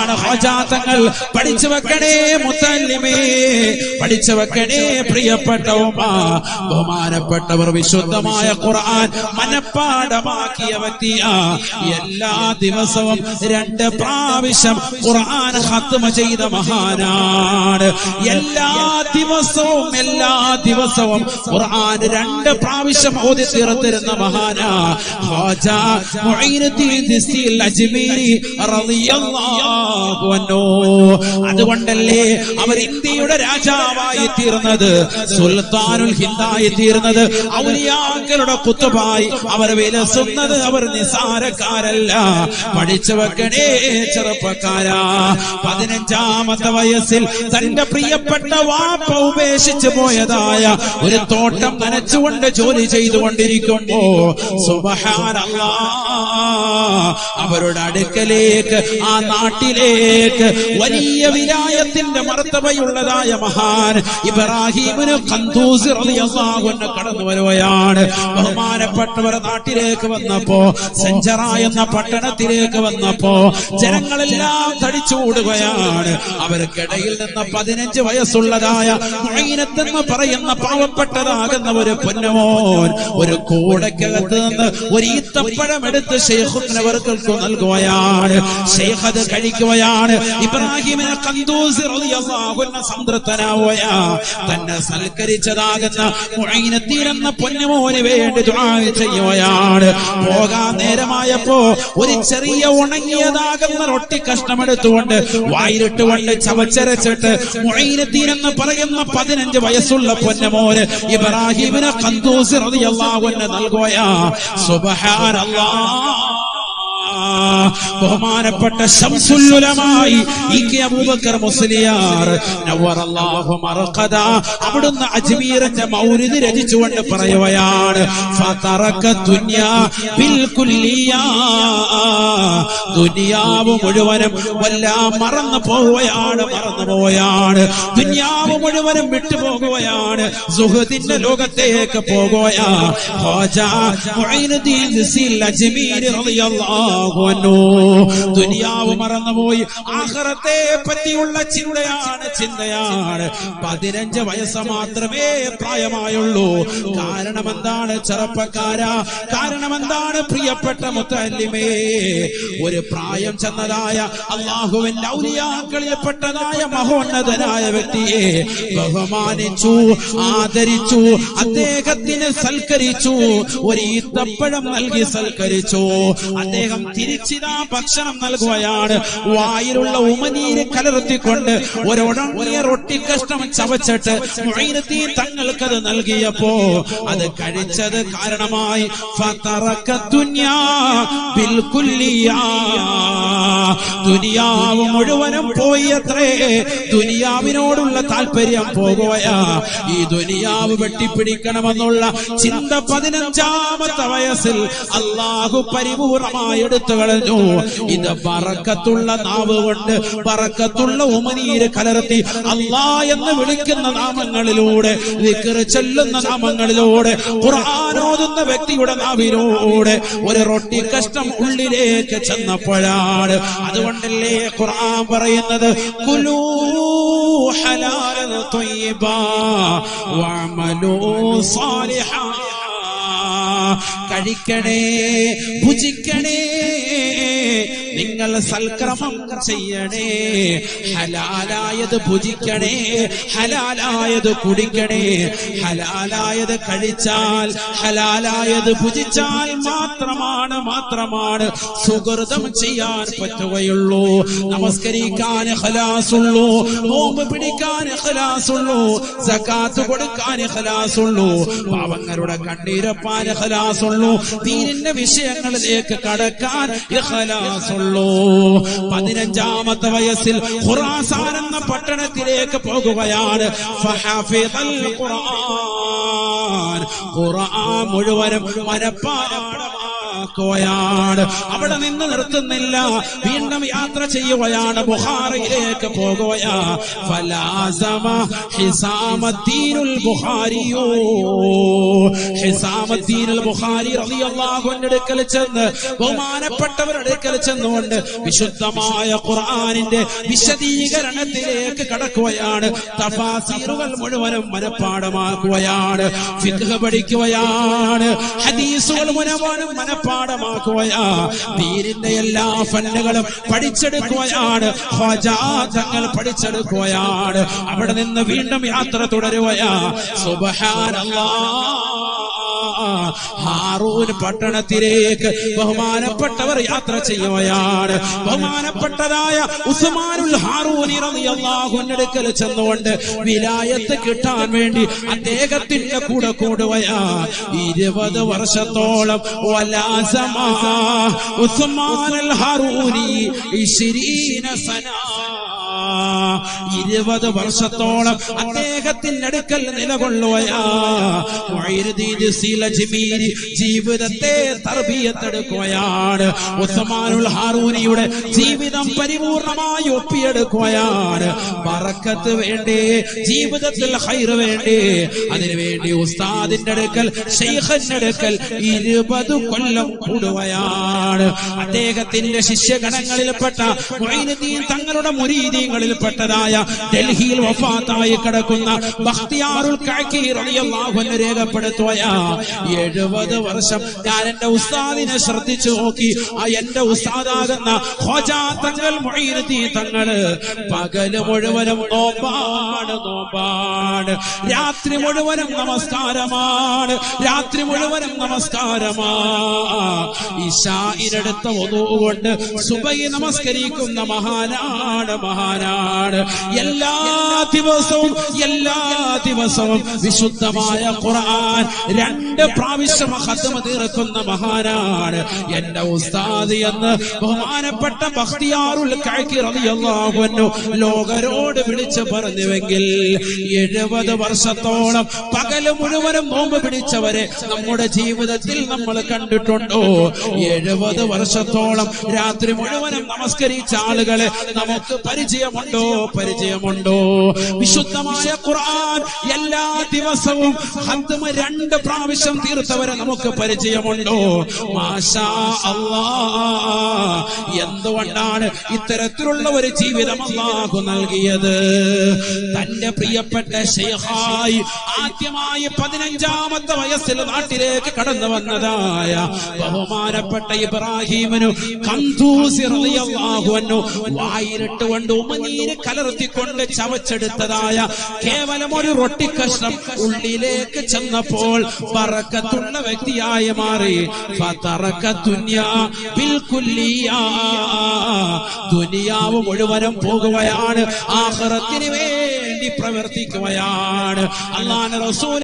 ആരാണ് ഹജാത്തങ്ങൾ. പഠിച്ചു വെക്കണേ മുത്തല്ലിമേ. പഠിച്ചു വെക്കണേ പ്രിയപ്പെട്ട ബഹുമാനപ്പെട്ടവർ വിശുദ്ധമായ ഖുർആൻ മനപ്പാടമാക്കിയ വ്യക്തിയാ. എല്ലാ ദിവസവും രണ്ട് പ്രാവശ്യം ഖുർആൻ ഖത്മ ചെയ്ത മഹാനാണ്. എല്ലാ ദിവസവും എല്ലാ ദിവസവും ഖുർആൻ രണ്ട് പ്രാവശ്യം ഓതി തീർത്തിരുന്ന മഹാനാ. ഹാജ മുഈനുദ്ദീൻ ദിസ്തിൽ അജ്മീരി റളിയല്ലാഹു അതുകൊണ്ടല്ലേ അവർ ഇന്ത്യയുടെ രാജാവായി തീർന്നത് സുൽത്താനുൽ ഹിന്ദായി തീർന്നത്. ഔലിയാക്കളുടെ കുത്തുപായി അവർ വിലസുന്നത് അവർ നിസാരക്കാരല്ല. പഠിച്ചു വെക്കണേ ചെറുപ്പക്കാരാ. പതിനഞ്ചാമത്തെ വയസ്സിൽ തന്റെ പ്രിയപ്പെട്ട വാപ്പ ഉപേക്ഷിച്ചു പോയതായ ഒരു തോട്ടം നനച്ചുകൊണ്ട് ജോലി ചെയ്തുകൊണ്ടിരിക്കുമ്പോ സുബഹാനല്ല അവരുടെ അടുക്കലേക്ക് ആ നാട്ടിലേക്ക് വലിയ വിലായത്തിന്റെ മർത്തവയുള്ളതായ മഹാൻ ഇബ്രാഹിമിന് കന്തൂസ് റളിയല്ലാഹു അൻഹു കടന്നു വരുകയാണ്. ബഹുമാനപ്പെട്ടവർ നാട്ടിലേക്ക് വന്നപ്പോ സെഞ്ചറ എന്ന പട്ടണത്തിലേക്ക് വന്നപ്പോ ജനങ്ങളെല്ലാം തടിച്ചുകൂടുകയാണ് അവർക്കിടയിൽ നിന്ന് പതിനഞ്ച് വയസ്സുള്ളതായ മൈനത്തെന്ന് പറയുന്ന പാവപ്പെട്ടതാകുന്ന ഒരു പൊന്നമോൻ ഒരു കൂടക്കകത്ത് നിന്ന് ഒരു ഈത്തപ്പഴം എടുത്ത് ഷെയ്ഖുനവർക്ക് നൽകുകയാണ്. ഷെയ്ഖ് അത് കഴിക്കുകയാണ് ഇബ്രാഹിമിനെ അൻഹു സംതൃപ്തനാവുകയാ. തന്നെ സൽക്കരിച്ചതാകുന്ന മുഈനത്തീൻ എന്ന പൊന്നുമോന് വേണ്ടി ചെയ്യുകയാണ്. പോകാൻ നേരമായപ്പോ ഒരു ചെറിയ ഉണങ്ങിയതാകുന്ന റൊട്ടി കഷ്ണമെടുത്തുകൊണ്ട് വായിലിട്ടുകൊണ്ട് ചവച്ചരച്ചിട്ട് മുഈനത്തീൻ എന്ന് പറയുന്ന പതിനഞ്ച് വയസ്സുള്ള പൊന്നമോന് ഇബ്രാഹിമിനെ കന്തൂസ് നൽകുകയാ. സുബ്ഹാനല്ലാഹ് ബഹുമാനപ്പെട്ട ശംസുല്ലുലമായി ഇ കെ അബൂബക്കർ മുസ്ലിയാർ നവറല്ലാഹു മർഖദ അവിടുന്ന് അജ്മീറിന്റെ മൗരിദ് രചിച്ചുകൊണ്ട് പറയുകയാണ് ഫതറക ദുനിയ ബിൽ കുല്ലിയാ. ദുനിയാവ് മുഴുവനും വല്ലാം മറന്നു പോവുകയാണ് മറന്നു പോവുകയാണ്. ദുനിയാവ് മുഴുവനും വിട്ടുപോകുകയാണ് സുഹൃത്തിന്റെ ലോകത്തേക്ക് പോകുകയാ. ഹോജ മുഈനുദ്ദീൻ അജ്മീർ റളിയല്ലാഹു അൻഹു ദുനിയാവ് മറന്നുപോയി. ആഹ്റത്തെ പറ്റിയുള്ള ചിന്തയാണ് ചിന്തയാണ്. പതിനഞ്ച് വയസ്സ് മാത്രമേ പ്രായമായുള്ളൂ. കാരണം എന്താണ് ചെറുപ്പക്കാരാ? കാരണം എന്താണ് പ്രിയപ്പെട്ട മുത്തല്ലിമേ? ഒരു പ്രായം ചെന്നതായ അള്ളാഹുവിന്റെ ഔലിയാക്കളിൽപ്പെട്ടതായ മഹോന്നതനായ വ്യക്തിയെ ബഹുമാനിച്ചു ആദരിച്ചു അദ്ദേഹത്തിന് സൽക്കരിച്ചു ഒരു ഈത്തപ്പഴം നൽകി സൽക്കരിച്ചു. അദ്ദേഹം തിരിച്ചിതാ ഭക്ഷണം നൽകുകയാണ് വായിലുള്ള ഉമനീര് കലർത്തിക്കൊണ്ട് ഒരു ഒരൊടങ്ങിയ റൊട്ടി കഷ്ണം ചവച്ചിട്ട് മൊയ്നത്തീൻ തങ്ങൾക്കത് നൽകിയപ്പോ അത് കഴിച്ചത് കാരണമായി ഫതറക ദുനിയാ. ദുനിയാവ് മുഴുവനും പോയി അത്രേ ദുനിയാവിനോടുള്ള താല്പര്യം പോകുകയാ ഈ ദുനിയാവ് വെട്ടിപ്പിടിക്കണമെന്നുള്ള ചിന്ത പതിനഞ്ചാമത്തെ വയസ്സിൽ അള്ളാഹു പരിപൂർണമായി എടുത്തു കളഞ്ഞു. ഇത് പറക്കത്തുള്ള നാവ് കൊണ്ട് പറക്കത്തുള്ള ഉമനീര് കലർത്തി അള്ളാ എന്ന് വിളിക്കുന്ന നാമങ്ങളിലൂടെ ചെല്ലുന്ന നാമങ്ങളിലൂടെ ഖുർആാനോതുന്ന വ്യക്തിയുടെ നാവിലൂടെ ഒരു റൊട്ടി കഷ്ടം ഉള്ളിലേക്ക് ചെന്നപ്പോഴാണ് അതുകൊണ്ടല്ലേ ഖുർആൻ പറയുന്നത്? കഴിക്കണേ ഭുജിക്കണേ നിങ്ങൾ സൽക്രമം ചെയ്യണേ. ഹലാലായത് ഭുജിക്കണേ. ഹലാലായത് കുടിക്കണേ. ഹലാലായത് കഴിച്ചാൽ ഹലാലായത് ഭുജിച്ചാൽ മാത്രമാണ് മാത്രമാണ് സുഹൃതം ചെയ്യാൻ പറ്റുകയുള്ളൂ. നമസ്കരിക്കാൻ ഹലാസുള്ളൂ നോമ്പ് പിടിക്കാൻ ഹലാസുള്ളൂ സക്കാത്ത് കൊടുക്കാൻ ഹലാസുള്ളൂ പാവങ്ങളുടെ കണ്ണീരപ്പാൻ ഹലാസുള്ളൂ ദീനിന്റെ വിഷയങ്ങളിലേക്ക് കടക്കാൻ ഇഖ്ലാസുള്ളൂ പതിനഞ്ചാമത്തെ വയസ്സിൽ ഖുറാസാൻ എന്ന പട്ടണത്തിലേക്ക് പോകുകയാണ്. ഖുർആൻ. മുഴുവനും മനപ്പാടമാക്കി ആക്കുകയാണ് അവിടെ നിന്ന് നിർത്തുന്നില്ല. വീണ്ടും യാത്ര ചെയ്യുകയാണ്. ബുഹാറിയിലേക്ക് പോകുകയാ. ഫലാസമ ഹിസാമദ്ദീനുൽ ബുഹാരിയോ ഹിസാമദ്ദീനുൽ ബുഹാരി റളിയല്ലാഹു അൻഹു അടുക്കൽ ചെന്ന് ബഹുമാനപ്പെട്ടവരുടെ ചെന്നുകൊണ്ട് വിശുദ്ധമായ ഖുർആനിന്റെ വിശദീകരണത്തിലേക്ക് കടക്കുകയാണ്. തഫാസീറുകൾ മുഴുവനും മനഃപ്പാടമാക്കുകയാണ് പഠിക്കുകയാണ്. ഹദീസുകൾ മുഴുവനും മനഃപ്പാടമാക്കുകയാ ദീനിന്റെ എല്ലാ ഫന്നുകളും പഠിച്ചെടുക്കുകയാണ് ഹജാതങ്ങൾ തങ്ങൾ പഠിച്ചെടുക്കുകയാണ് അവിടെ നിന്ന് വീണ്ടും യാത്ര തുടരുകയാ സുബ്ഹാനല്ലാഹ് ഹാറൂൻ പട്ടണത്തിലേക്ക് ബഹുമാനപ്പെട്ടവർ യാത്ര ചെയ്യുകയാണ്. ബഹുമാനപ്പെട്ടതായ ഉസ്മാനുൽ ഹാറൂനി റളിയല്ലാഹുവിനടുക്കൽ ചെന്നുകൊണ്ട് വിലായത്ത് കിട്ടാൻ വേണ്ടി അദ്ദേഹത്തിന്റെ കൂടെ കൂടുകയാ. ഇരുപത് വർഷത്തോളം ഉസ്മാനുൽ ഹാറൂനി സനാ. ഇരുപത് വർഷത്തോളം അദ്ദേഹത്തിന്റെ അടുക്കൽ നിലകൊള്ളുകയാ. മൊയ്നുദ്ദീൻ സീലജ്മീരി ജീവിതത്തെ തർബീയത്തെടുക്കുകയാണ്. ഉസ്മാനുൽ ഹാറൂനിയുടെ ജീവിതം പരിപൂർണമായി ഒപ്പിയെടുക്കുകയാണ്. പറക്കത്ത് വേണ്ടേ ജീവിതത്തിൽ ഹൈർ വേണ്ടേ. അതിനുവേണ്ടി ഉസ്താദിന്റെ അടുക്കൽ ഷെയ്ഖന്റെ അടുക്കൽ ഇരുപത് കൊല്ലം കൂടുകയാണ്. അദ്ദേഹത്തിന്റെ ശിഷ്യഗണങ്ങളിൽപ്പെട്ട തങ്ങളുടെ തങ്ങളുടെ മുരീദീങ്ങളിൽപ്പെട്ടതായ ഡൽഹിയിൽ വഫാത്തായി കിടക്കുന്ന ബഖ്തിയാറുൽ എഴുപത് വർഷം ഞാൻ എന്റെ ഉസ്താദിനെ ശ്രദ്ധിച്ചു നോക്കി. ആ എന്റെ ഉസ്താദാകുന്ന തങ്ങൾ തങ്ങൾ പകൽ മുഴുവനും നോമ്പാണ് നോമ്പാണ്. രാത്രി മുഴുവനും നമസ്കാരമാണ് രാത്രി മുഴുവനും നമസ്കാരമാ. ഇഷായിരടുത്ത ഒന്നുകൊണ്ട് സുബൈ നമസ്കരിക്കുന്ന മഹാനാണ് മഹാനാണ്. എല്ലാ ദിവസവും എല്ലാ ദിവസവും വിശുദ്ധമായ ഖുർആൻ രണ്ട് പ്രാവശ്യം ഹത്തമ തീർക്കുന്ന മഹാനാണ്. എന്റെ ഉസ്താദ് എന്ന് ബഹുമാനപ്പെട്ട ഭക്തിയാറുൽ അൻഹു ലോകരോട് വിളിച്ച് പറഞ്ഞുവെങ്കിൽ എഴുപത് വർഷത്തോളം പകൽ മുഴുവനും നോമ്പ് പിടിച്ചവരെ നമ്മുടെ ജീവിതത്തിൽ നമ്മൾ കണ്ടിട്ടുണ്ടോ? എഴുപത് വർഷത്തോളം രാത്രി മുഴുവനും നമസ്കരിച്ച ആളുകളെ നമുക്ക് പരിചയമുണ്ടോ? പരിചയമുണ്ടോ? വിശുദ്ധമായ ഖുർആൻ എല്ലാ ദിവസവും ഹത്തമ രണ്ട് പ്രാവശ്യം തീർത്തവരെ നമുക്ക് പരിചയമുണ്ടോ? മാഷാ എന്തുകൊണ്ടാണ് ഇത്തരത്തിലുള്ള ഒരു ജീവിതം അള്ളാഹു നൽകിയത്? തന്റെ പ്രിയപ്പെട്ട ഷെയ്ഹായി ആദ്യമായി പതിനഞ്ചാമത്തെ വയസ്സിൽ നാട്ടിലേക്ക് കടന്നു വന്നതായ ബഹുമാനപ്പെട്ട ഇബ്രാഹിമിനു അൻഹു വായിലിട്ടുകൊണ്ട് ഉമനീര് കലർത്തിക്കൊണ്ട് ചവച്ചെടുത്തതായ കേവലം ഒരു റൊട്ടി കഷ്ണം ഉള്ളിലേക്ക് ചെന്നപ്പോൾ പറക്കത്തുള്ള വ്യക്തിയായി മാറി. ദുനിയാവ് മുഴുവനും പോകുകയാണ് ആഹ്റത്തിന് വേണ്ടി പ്രവർത്തിക്കുകയാണ് അള്ളാൻ റസൂൽ